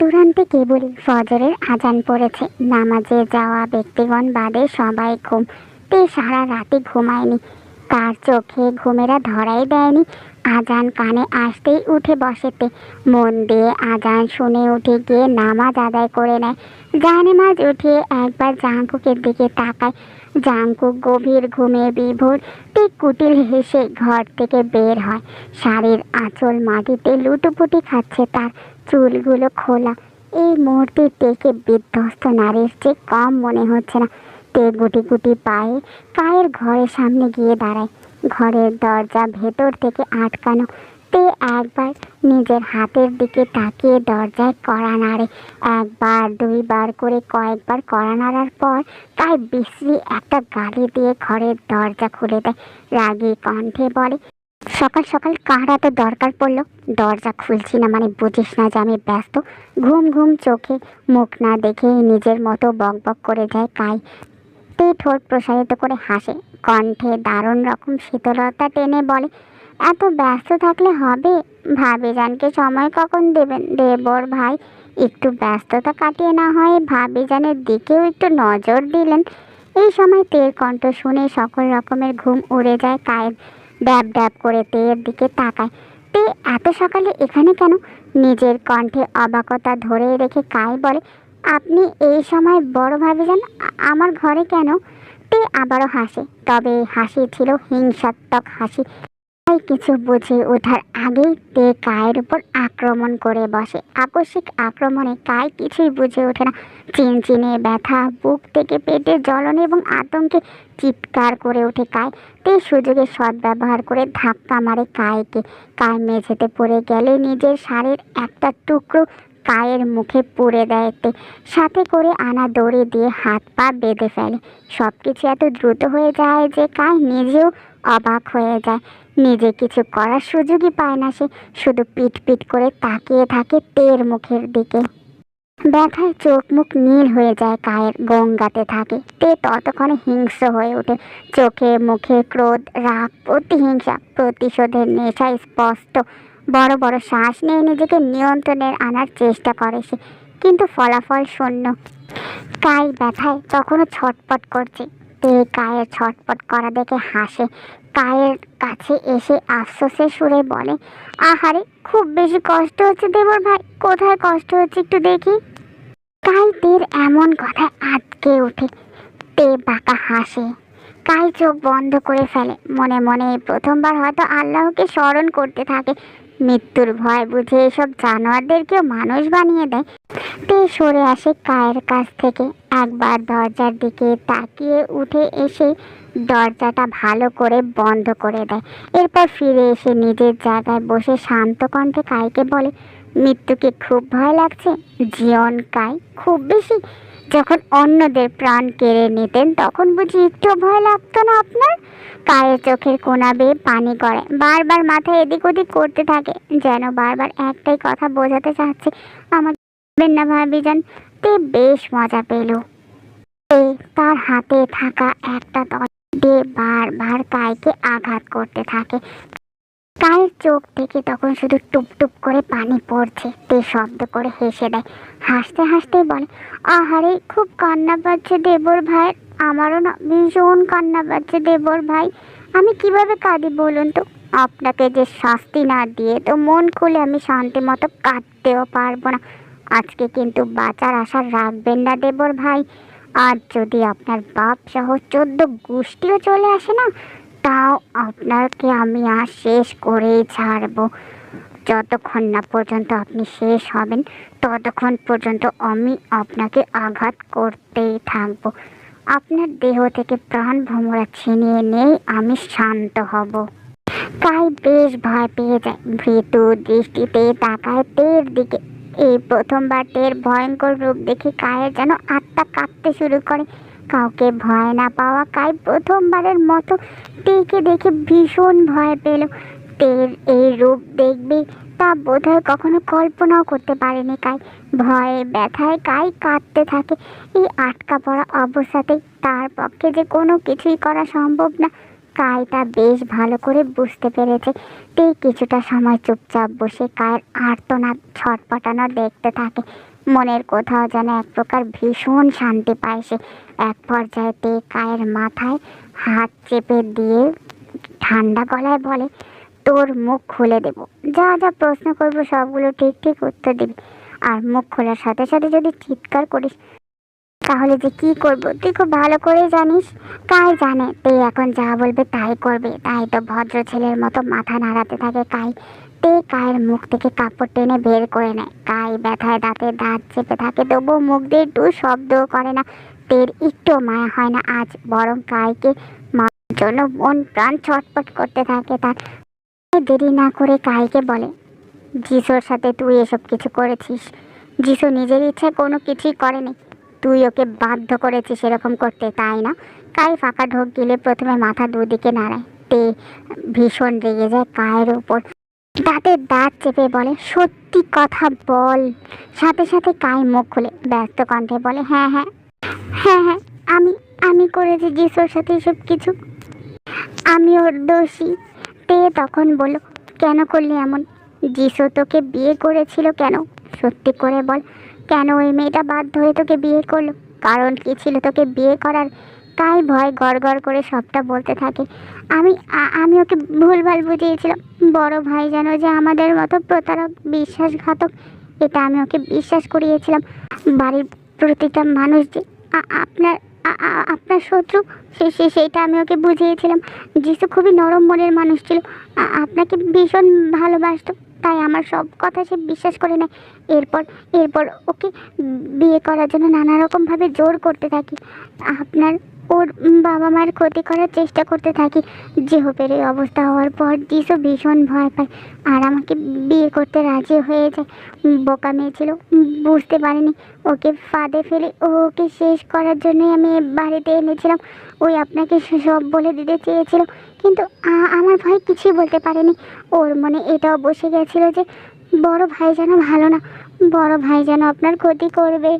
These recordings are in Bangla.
দূরান্তে কেবলই ফজরের আজান পড়েছে। নামাজে যাওয়া ব্যক্তিগণ বাদে সবাই ঘুম। তে সারা রাতে ঘুমায়নি। কার চোখে ঘুমেরা ধরাই দেয়নি। আজান কানে আসতেই উঠে বসেতে মন দিয়ে আজান শুনে উঠে গিয়ে নামাজ আদায় করে নেয়। জানে জানেমাজ উঠে একবার জাঙ্কুকের দিকে তাকায়। জাঙ্কুক গভীর ঘুমে বিভোর ঠিক কুটিল হেসে ঘর থেকে বের হয়। শাড়ির আঁচল মাটিতে লুটোপুটি খাচ্ছে তার। চুলগুলো খোলা। এই মুহূর্তে টেকে বিধ্বস্ত নারীর চেয়ে কম মনে হচ্ছে না। তে গুটি গুটি পায়ে কায়ের ঘরের সামনে গিয়ে দাঁড়ায়। ঘরের দরজা ভেতর থেকে আটকানো। তে একবার নিজের হাতের দিকে তাকিয়ে দরজায় কড়া নাড়ে। একবার, দুইবার করে কয়েকবার কড়া নাড়ার পর তাই বিশ্রী একটা গালি দিয়ে ঘরের দরজা খুলে দেয়। রাগী কণ্ঠে বলে সকাল সকাল কারা তো দরকার পড়ল? দরজা খুলছি না মানে বুঝিস না যে আমি ব্যস্ত। ঘুম ঘুম চোখে মুখ না দেখে নিজের মতো বক বক করে যায় কাই। তে ঠোঁট প্রসারিত করে হাসে। কণ্ঠে দারুণ রকম শীতলতা টেনে বলে, এত ব্যস্ত থাকলে হবে? ভাবি জানকে সময় কখন দেবেন? দেবর ভাই, একটু ব্যস্ততা কাটিয়ে না হয় ভাবি জানের দিকেও একটু নজর দিলেন। এই সময় তের কণ্ঠ শুনে সকল রকমের ঘুম উড়ে যায় কায়ের। ড্যাব ড্যাব করে টেয়ের দিকে তাকায়। তে এত সকালে এখানে কেন? নিজের কণ্ঠে অবাকতা ধরে রেখে কাই বলে, আপনি এই সময় বড় ভাবে যান আমার ঘরে কেন? তে আবারও হাসে, তবে হাসি ছিল হিংসাত্মক হাসি। তাই কিছু বুঝে ওঠার আগেই তে কায়ের উপর আক্রমণ করে বসে। আকস্মিক আক্রমণে কায় কিছুই বুঝে ওঠে না। চিনচিনে ব্যথা, বুক থেকে পেটে জ্বলন এবং আতঙ্কে চিৎকার করে ওঠে কায় তে সুযোগে সদ্ব্যবহার করে ধাক্কা মারে কায়কে কায় মেঝেতে পড়ে গেলে নিজের শাড়ির একটা টুকরো কায়ের মুখে পুড়ে দেয় তে। সাথে করে আনা দড়ি দিয়ে হাত পা বেঁধে ফেলে। সব কিছু এত দ্রুত হয়ে যায় যে কায় নিজেও অবাক হয়ে যায়। নিজে কিছু করার সুযোগই পায় না সে, শুধু পিট পিট করে তাকিয়ে থাকে তের মুখের দিকে। ব্যথায় চোখ মুখ নীল হয়ে যায়, কায়ের গঙ্গাতে থাকে। তে ততক্ষণে হিংস্র হয়ে ওঠে। চোখে মুখে ক্রোধ, রাগ প্রতিহিংসা প্রতিশোধের নেশা স্পষ্ট। বড় বড় শ্বাস নিয়ে নিজেকে নিয়ন্ত্রণে আনার চেষ্টা করে সে, কিন্তু ফলাফল শূন্য। কাই ব্যথায় তখনও ছটপট করছে। তে কায়ের ছটপট করা দেখে হাসে। কায়ের কাছে এসে আফসোসের সুরে বলে, আহারে, খুব বেশি কষ্ট হচ্ছে দেবর ভাই। কোথায় কষ্ট হচ্ছে একটু দেখি? কাই তের এমন কথায় আটকে ওঠে। তে বাঁকা হাসে। কাই চোখ বন্ধ করে ফেলে। মনে মনে প্রথমবার হয়তো আল্লাহকে স্মরণ করতে থাকে। মৃত্যুর ভয় বুঝে এসব জানোয়ারদেরকেও মানুষ বানিয়ে দেয়। তে সরে আসে কায়ের কাছ থেকে। একবার দরজার দিকে তাকিয়ে উঠে এসে দরজাটা ভালো করে বন্ধ করে দেয়। এরপর ফিরে এসে নিজের জায়গায় বসে শান্ত কণ্ঠে কাইকে বলে মৃত্যুকে খুব ভয় লাগছে? জীবন কাই খুব বেশি যখন অন্যদের প্রাণ কেড়ে নিতেন, তখন বুঝি একটু ভয় লাগতো না আপনার? কায়ের চোখের কোনা বেয়ে পানি করে বারবার মাথা এদিক ওদিক করতে থাকে, যেন বারবার একটাই কথা বোঝাতে চাচ্ছে ভাববেন না ভাবি যান তে বেশ মজা পেল। তার হাতে থাকা একটা দল দিয়ে বারবার কায়কে আঘাত করতে থাকে। কায়ের চোখ থেকে তখন শুধু টুপ টুপ করে পানি পড়ছে। তে শব্দ করে হেসে দেয়। হাসতে হাসতে বলে, আহারে, খুব কান্না পাচ্ছে দেবর ভাই। আমারও না ভীষণ কান্না পাচ্ছে দেবর ভাই। আমি কীভাবে কাঁদি বলুন তো? আপনাকে যে শাস্তি না দিয়ে তো মন খুলে আমি শান্তি মতো কাঁদতেও পারব না। আজকে কিন্তু বাঁচার আশা রাখবেন না দেবর ভাই। আর যদি আপনার বাপ সহ চোদ্দ গোষ্ঠীও চলে আসে না তাও আপনাকে আমি আর শেষ করেই ছাড়বো। যতক্ষণ না পর্যন্ত আপনি শেষ হবেন, ততক্ষণ পর্যন্ত আমি আপনাকে আঘাত করতেই থাকব। আপনার দেহ থেকে প্রাণ ভ্রমরা ছিনিয়ে নেই আমি শান্ত হব। তাই বেশ ভয় পেয়ে যায় ভীতু দৃষ্টিতে তাকায় তের দিকে। এই প্রথমবার তের ভয়ঙ্কর রূপ দেখে কায়ের যেন আত্মা কাঁপতে শুরু করে। কাউকে ভয় না পাওয়া কাই প্রথমবারের মতো তেকে দেখে ভীষণ ভয় পেল। তের এই রূপ দেখবে তা বোধহয় কখনো কল্পনাও করতে পারেনি কাই। ভয়ে, ব্যথায় কাই কাঁদতে থাকে। এই আটকা পড়া অবস্থাতেই তার পক্ষে যে কোনো কিছুই করা সম্ভব না। কায় তা বেশ ভালো করে বুঝতে পেরেছে। তে কিছুটা সময় চুপচাপ বসে কায়ের আর্তনাদ ছটপটানো দেখতে থাকে। মনের কোথাও যেন এক প্রকার ভীষণ শান্তি পায় সে। এক পর্যায়ে তে কায়ের মাথায় হাত চেপে দিয়ে ঠান্ডা গলায় বলে, তোর মুখ খুলে দেব। যা যা প্রশ্ন করব সবগুলো ঠিক ঠিক উত্তর দিবি। আর মুখ খোলার সাথে সাথে যদি চিৎকার করিস, তাহলে যে কি করব? তুই খুব ভালো করে জানিস। কাই জানে তুই এখন যা বলবে তাই করবে। তাই তো ভদ্র ছেলের মতো মাথা নাড়াতে থাকে কাই। তে কায়ের মুখ থেকে কাপড় টেনে বের করে নেয়? কাই ব্যথায় দাঁতে দাঁত চেপে থাকে, তবুও মুখ দিয়ে একটু শব্দও করে না। তের একটু মায়া হয় না আজ, বরং কাইকে মারার জন্য মন প্রাণ ছটপট করতে থাকে তার। দেরি না করে কাইকে বলে, যিশুর সাথে তুই এসব কিছু করেছিস? যিশু নিজের ইচ্ছায় কোনো কিছুই করেনি। তুই ওকে বাধ্য করেছিস এরকম করতে, তাই না? কাই ফাঁকা ঢোক গিলে প্রথমে মাথা দুদিকে নাড়ায়। তে ভীষণ রেগে যায় কায়ের উপর। দাঁতের দাঁত চেপে বলে, সত্যি কথা বল। সাথে সাথে কাই মুখ খুলে ব্যস্ত কণ্ঠে বলে হ্যাঁ হ্যাঁ হ্যাঁ হ্যাঁ আমি আমি করেছি যিশুর সাথে এসব কিছু। আমি ওর দোষী। তে তখন বলল, কেন করলি এমন? যিশু তোকে বিয়ে করেছিল কেন? সত্যি করে বল, কেন ওই মেয়েটা বাধ্য হয়ে তোকে বিয়ে করল? কারণ কি ছিল তোকে বিয়ে করার তাই ভয় গড় গড় করে সবটা বলতে থাকে। আমি আমি ওকে ভুলভাল বুঝিয়েছিলাম। বড় ভাই যেন যে আমাদের মতো প্রতারক, বিশ্বাসঘাতক, এটা আমি ওকে বিশ্বাস করিয়েছিলাম। বাড়ির প্রতিটা মানুষ যে আপনার আপনার শত্রু, সে সেইটা আমি ওকে বুঝিয়েছিলাম। যিশু খুবই নরম মনের মানুষ ছিল। আপনাকে ভীষণ ভালোবাসত, তাই আমার সব কথা সে বিশ্বাস করে নেয়। এরপর এরপর ওকে বিয়ে করার জন্য নানা রকমভাবে জোর করতে থাকি। আপনার ওর বাবা মায়ের ক্ষতি করার চেষ্টা করতে থাকি। জেহবের এই অবস্থা হওয়ার পর যিশু ভীষণ ভয় পায় আর আমাকে বিয়ে করতে রাজি হয়ে যায়। বোকা মেয়ে ছিল, বুঝতে পারিনি। ওকে ফাঁদে ফেলে ওকে শেষ করার জন্যই আমি বাড়িতে এনেছিলাম। ওই আপনাকে সব বলে দিতে চেয়েছিল, কিন্তু আমার ভাই কিছুই বলতে পারেনি। ওর মনে এটাও বসে গেছিল যে, বড় ভাই যেন ভালো না, বড় ভাই যেন আপনার ক্ষতি করবে।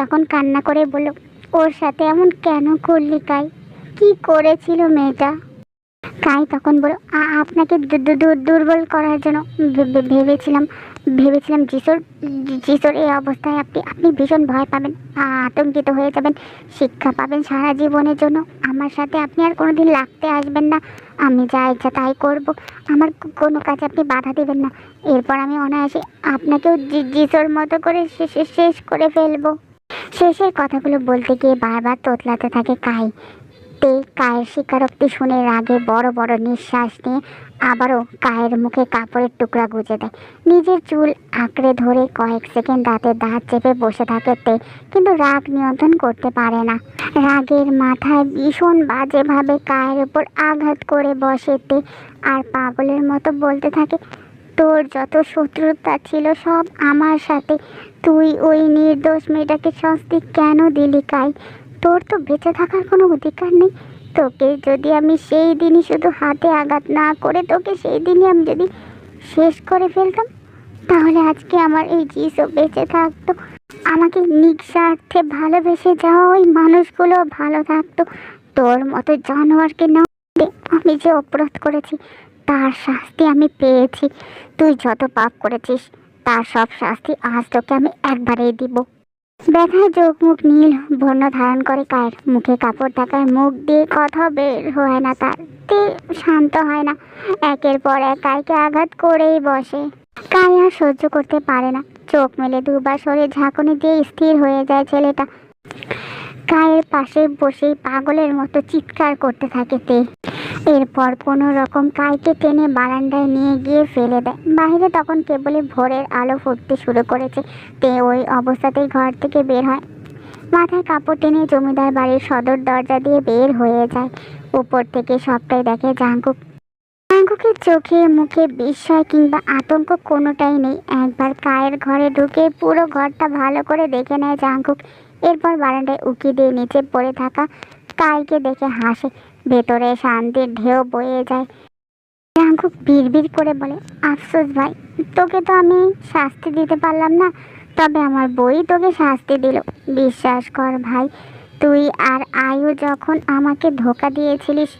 তখন কান্না করে বলল ওর সাথে এমন কেন করলি কাই? কি করেছিল মেয়েটা? কাই তখন বলল, "আ- আপনাকে দুর্বল করার জন্য ভেবেছিলাম ভেবেছিলাম যিশুর যিশুর এই অবস্থায় আপনি আপনি ভীষণ ভয় পাবেন আতঙ্কিত হয়ে যাবেন, শিক্ষা পাবেন সারা জীবনের জন্য। আমার সাথে আপনি আর কোনো দিন লাগতে আসবেন না। আমি যা ইচ্ছা তাই করব। আমার কোনো কাজ আপনি বাধা দেবেন না। এরপর আমি অনায়াসে আপনাকেও যিশুর মতো করে শেষ করে ফেলব। শেষের কথাগুলো বলতে গিয়ে বারবার তোতলাতে থাকে কাই। তে কায়ের স্বীকারোক্তি শুনে রাগে বড় বড় নিঃশ্বাস নিয়ে আবারও কায়ের মুখে কাপড়ের টুকরা গুজে দেয়। নিজের চুল আঁকড়ে ধরে কয়েক সেকেন্ড দাঁতে দাঁত চেপে বসে থাকে তে, কিন্তু রাগ নিয়ন্ত্রণ করতে পারে না। রাগের মাথায় ভীষণ বাজেভাবে কায়ের উপর আঘাত করে বসে তে, আর পাগলের মতো বলতে থাকে তোর যত শত্রুতা ছিল সব আমার সাথে। তুই ওই নির্দোষ মেয়েটাকে শাস্তি কেন দিলি, কাই? তোর তো বেঁচে থাকার কোনো অধিকার নেই। তোকে যদি আমি সেই দিনই শুধু হাতে আঘাত না করে, তোকে সেই দিনই আমি যদি শেষ করে ফেলতাম, তাহলে আজকে আমার এই যিশু বেঁচে থাকতো। আমাকে নিঃস্বার্থে ভালোবেসে যাওয়া ওই মানুষগুলো ভালো থাকতো। তোর মতো জানোয়ারকে না আমি যে অপরাধ করেছি তার শাস্তি আমি পেয়েছি। তুই যত পাপ করেছিস, তার সব শাস্তি আজ তোকে আমি একবারেই দিব। ব্যথায় চোখ মুখ নীল, বর্ণ ধারণ করে কায়ের মুখে কাপড় থাকায় মুখ দিয়ে কথা বের হয় না তার। শান্ত হয় না, একের পর এক কাইকে আঘাত করেই বসে। কাই আর সহ্য করতে পারে না। চোখ মেলে দুবার সরে ঝাঁকুনি দিয়ে স্থির হয়ে যায় ছেলেটা। কায়ের পাশে বসেই পাগলের মতো চিৎকার করতে থাকে তে। এরপর কোনো রকম কাইকে টেনে বারান্দায় নিয়ে গিয়ে ফেলে দেয়। বাইরে তখন কেবলই ভোরের আলো ফুটতে শুরু করেছে। তে ওই অবস্থাতেই ঘর থেকে বের হয়। মাথায় কাপড় টেনে জমিদার বাড়ির সদর দরজা দিয়ে বের হয়ে যায়। উপর থেকে সবটাই দেখে জাঙ্কুক। জাঙ্কুকের চোখে মুখে বিস্ময় কিংবা আতঙ্ক কোনোটাই নেই। একবার কায়ের ঘরে ঢুকে পুরো ঘরটা ভালো করে দেখে নেয় জাঙ্কুক। এরপর বারান্দায় উকি দিয়ে নিচে পড়ে থাকা কাইকে দেখে হাসে। ভেতরে শান্তির ঢেউ বয়ে যায়। জাঙ্কুক বিড়বিড় করে বলে, আফসোস ভাই, তোকে তো আমি শাস্তি দিতে পারলাম না। তবে আমার বই তোকে শাস্তি দিল। বিশ্বাস কর ভাই, তুই আর আয়ু যখন আমাকে ধোকা দিয়েছিলিস,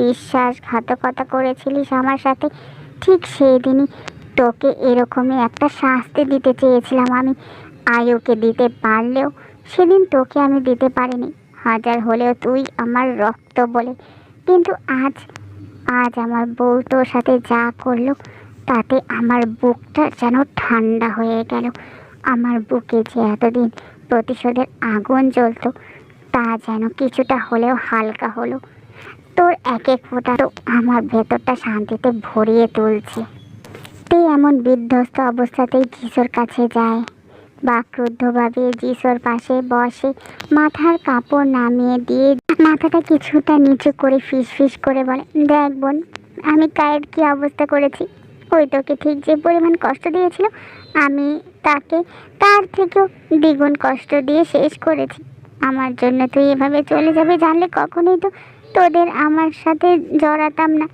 বিশ্বাসঘাতকতা করেছিলিস আমার সাথে, ঠিক সেই দিনই তোকে এরকমই একটা শাস্তি দিতে চেয়েছিলাম আমি। আয়ুকে দিতে পারলেও সেদিন তোকে আমি দিতে পারিনি। হাজার হলেও তুই আমার রক্ত বলে কিন্তু আজ আজ আমার বউ তোর সাথে যা করল, তাতে আমার বুকটা যেন ঠান্ডা হয়ে গেল। আমার বুকে যে এতদিন প্রতিশোধের আগুন জ্বলতো, তা যেন কিছুটা হলেও হালকা হলো। তোর এক এক ফোঁটা তো আমার ভেতরটা শান্তিতে ভরিয়ে তুলছে। তুই এমন বিধ্বস্ত অবস্থাতেই কিশোর কাছে যায়। বা ক্রুদ্ধভাবে যিশোর পাশে বসে মাথার কাপড় নামিয়ে দিয়ে মাথাটা কিছুটা নিচু করে ফিস ফিস করে বলে, দেখ বোন, আমি কায়ের কি অবস্থা করেছি? ওই তোকে ঠিক যে পরিমাণ কষ্ট দিয়েছিল আমি তাকে তার থেকেও দ্বিগুণ কষ্ট দিয়ে শেষ করেছি। আমার জন্য তুই এভাবে চলে যাবে জানলে কখনোই তো তোদের আমার সাথে জড়াতাম না।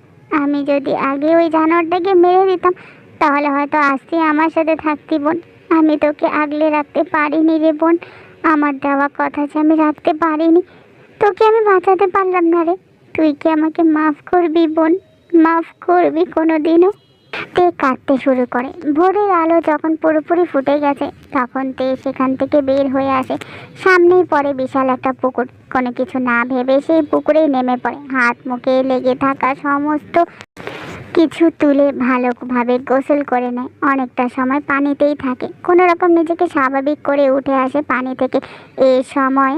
আমি যদি আগে ওই জানোয়ারটাকে মেরে দিতাম, তাহলে হয়তো আজকে আমার সাথে থাকতি বোন। আমি তোকে আগলে রাখতে পারিনি রে বোন। আমার দেওয়া কথা যে আমি রাখতে পারিনি, তোকে আমি বাঁচাতে পারলাম না রে। তুই কি আমাকে মাফ করবি বোন? মাফ করবি কোনো দিনও তে কাঁদতে শুরু করে। ভোরের আলো যখন পুরোপুরি ফুটে গেছে, তখন তে সেখান থেকে বের হয়ে আসে। সামনেই পড়ে বিশাল একটা পুকুর। কোনো কিছু না ভেবে সেই পুকুরেই নেমে পড়ে। হাত, মুখে লেগে থাকা সমস্ত কিছু তুলে ভালোভাবে গোসল করে নেয়। অনেকটা সময় পানিতেই থাকে। কোনো রকম নিজেকে স্বাভাবিক করে উঠে আসে পানি থেকে। এই সময়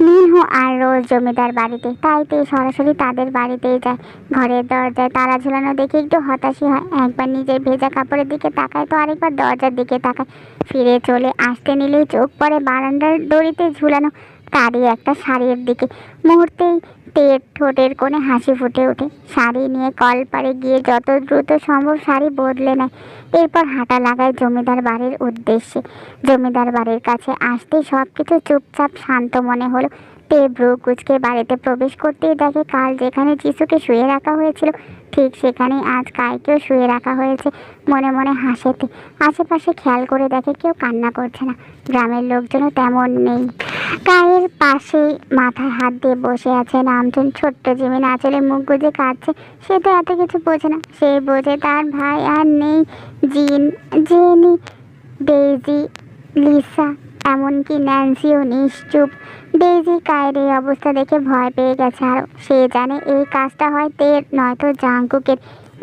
মিনহু আর রোজ জমিদার বাড়িতে। তাই তে সরাসরি তাদের বাড়িতেই যায়। ঘরের দরজায় তালা ঝুলানো দেখে একটু হতাশই হয়। একবার নিজের ভেজা কাপড়ের দিকে তাকায় তো আরেকবার দরজার দিকে তাকায়। ফিরে চলে আসতে নিলেই চোখ পড়ে বারান্দার দড়িতে ঝুলানো। তারই একটা শাড়ির দিকে। মুহূর্তেই পেট ঠোঁটের কোণে হাসি ফুটে ওঠে। শাড়ি নিয়ে কল পাড়ে গিয়ে যত দ্রুত সম্ভব শাড়ি বদলে নেয়। এরপর হাঁটা লাগায় জমিদার বাড়ির উদ্দেশ্যে। জমিদার বাড়ির কাছে আসতেই সব কিছু চুপচাপ শান্ত মনে হলো। তে ব্রু কুচকে বাড়িতে প্রবেশ করতেই দেখে কাল যেখানে যিশুকে শুয়ে রাখা হয়েছিল, ঠিক সেখানেই আজ কাইকেও শুয়ে রাখা হয়েছে, মনে মনে হাসেতে। আশেপাশে খেয়াল করে দেখে কেউ কান্না করছে না, গ্রামের লোকজনও তেমন নেই। গায়ের পাশে মাথায় হাত দিয়ে বসে আছে নামজন ছোট্ট জিমিন, আঁচলে মুখ গুজে কাঁদছে। সে তো এত কিছু বোঝে না, সে বোঝে তার ভাই আর নেই, জিন, জেনি, ডেইজি, লিসা এমনকি ন্যান্সিও নিশ্চুপ। ডেইজি কায়ের এই অবস্থা দেখে ভয় পেয়ে গেছে আরও সে জানে এই কাজটা হয় তের নয়তো জাঙ্কুকের।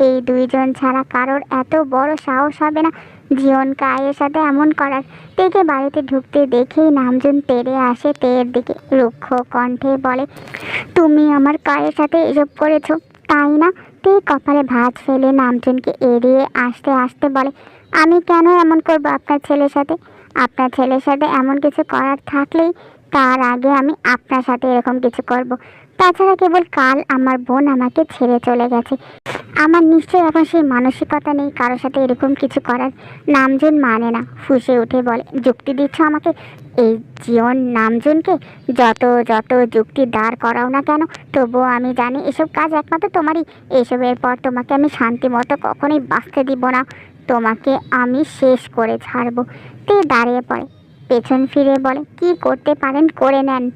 এই দুইজন ছাড়া কারোর এত বড় সাহস হবে না। জীবন কায়ের সাথে এমন করার। তেকে বাড়িতে ঢুকতে দেখেই নামজন তেরে আসে তের দিকে। রুক্ষ কণ্ঠে বলে, তুমি আমার কায়ের সাথে এসব করেছ, তাই না? তে কপালে ভাঁজ ফেলে নামজনকে এড়িয়ে আসতে আসতে বলে আমি কেন এমন করব আপনার ছেলের সাথে? আপনার ছেলের সাথে এমন কিছু করার থাকলেই তার আগে আমি আপনার সাথে এরকম কিছু করব। তাছাড়া কেবল কাল আমার বোন আমাকে ছেড়ে চলে গেছে। আমার নিশ্চয়ই এখন সেই মানসিকতা নেই, কারোর সাথে এরকম কিছু করার নামজন মানে না। ফুসে উঠে বলে, যুক্তি দিচ্ছ আমাকে? এই জীবন নামজনকে যত যত যুক্তি দাঁড় করাও না কেন? তবুও আমি জানি এসব কাজ একমাত্র তোমারই। এসবের পর তোমাকে আমি শান্তি মতো কখনোই বাঁচতে দিব না। তোমাকে আমি শেষ করে ছাড়বো। তে দাঁড়িয়ে পড়ে। পেছন ফিরে বলে, কি করতে পারেন? করে নেন।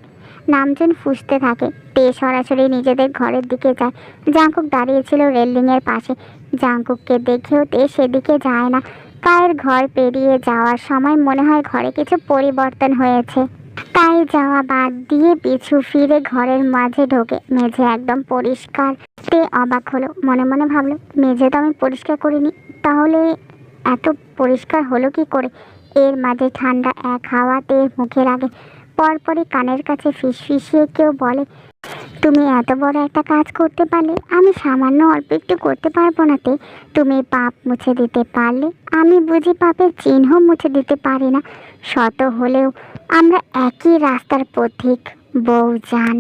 নামজন ফুসতে থাকে। তে সরাসরি নিজেদের ঘরের দিকে যায়। জাঙ্কুক দাঁড়িয়েছিল রেলিংয়ের পাশে। জাঙ্কুককে দেখেও তে সেদিকে যায় না। কায়ের ঘর পেরিয়ে যাওয়ার সময় মনে হয় ঘরে কিছু পরিবর্তন হয়েছে। তাই যাওয়া বাদ দিয়ে পিছু ফিরে ঘরের মাঝে ঢোকে। মেঝে একদম পরিষ্কার। তে অবাক হলো। মনে মনে ভাবলো, মেঝে তো আমি পরিষ্কার করিনি। তাহলে এত পরিষ্কার হলো কি করে? এর মাঝে ঠান্ডা এক হাওয়াতে মুখে লাগে পরপরই কানের কাছে ফিসফিসিয়ে কেউ বলে, তুমি এত বড় একটা কাজ করতে পারলে, আমি সামান্য অল্প একটু করতে পারব না তে। তুমি পাপ মুছে দিতে পারলে, আমি বুঝি পাপের চিহ্ন মুছে দিতে পারি না। শত হলেও আমরা একই রাস্তার পথিক বউ জান।